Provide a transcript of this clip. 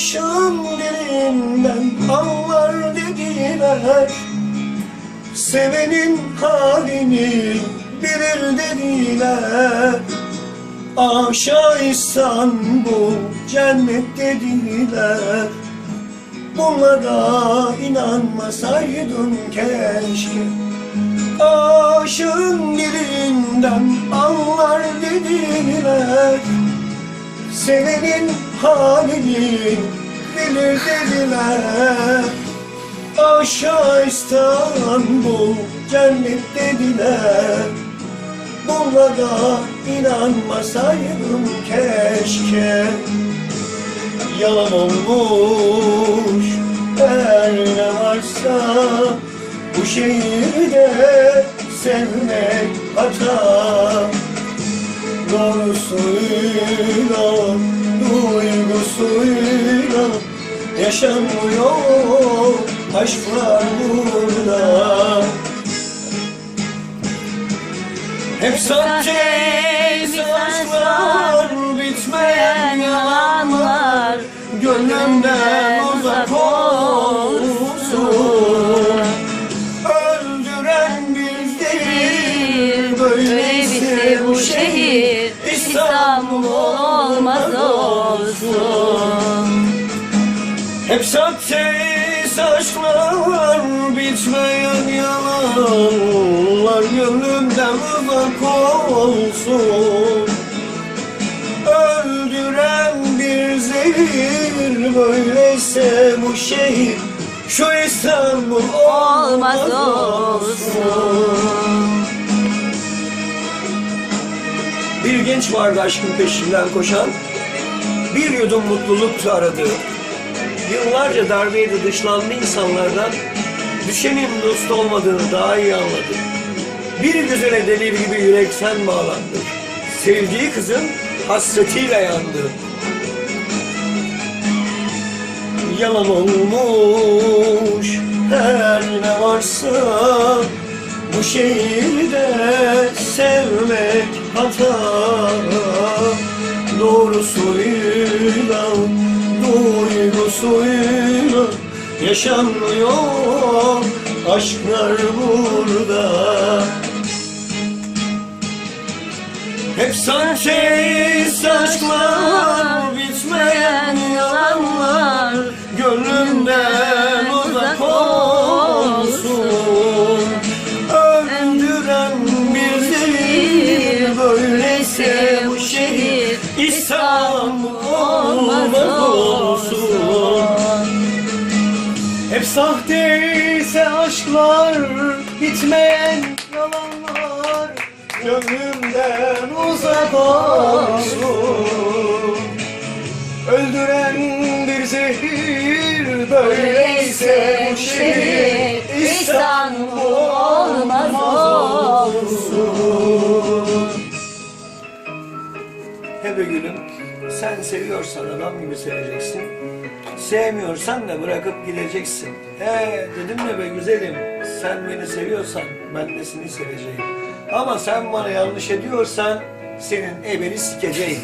başım dilinden anlar dediler. Sevenin halini bilir dediler. Aşağı İstanbul cennet dediler. Bunlara inanmasaydım keşke. Aşığın dilinden anlar dediler. Sevenin halini bilir dediler. Aşağı İstanbul cennet dediler. Bunlara inanmasaydım keşke. Yalan olmuş her ne varsa Bu şehirde sevmek hata Doğrusuyla, duygusuyla Yaşanmıyor aşklar burada. Hep sahte İstanbul olmaz olsun. Hep sahte saçlar bitmeyen yalanlar Gönlümden uzak olsun. Öldüren bir zehir böyleyse bu şehir Şu İstanbul olmaz olsun Bir genç vardı aşkın peşinden koşan Bir yudum mutluluk aradı Yıllarca darbeydi dışlandı insanlardan Düşenin dost olmadığını daha iyi anladı. Bir güzele deli gibi yürekten bağlandı Sevdiği kızın hasretiyle yandı. Yalan olmuş her ne varsa Bu şehirde sevmek hata Doğrusuyla, duygusuyla Yaşanmıyor aşklar burada. Hep sahte saçlar, bitmeyen yalanlar İstanbul olmaz olsun. Hep sahteyse aşklar Bitmeyen yalanlar Gönlümden uzak olsun. Öldüren bir zehir Böyleyse bu şehir İstanbul olmaz olsun. He be gülüm, sen seviyorsan adam gibi seveceksin. Sevmiyorsan da bırakıp gideceksin. He dedim ya be güzelim, sen beni seviyorsan ben de seni seveceğim. Ama sen bana yanlış ediyorsan senin ebeni sikeceğim.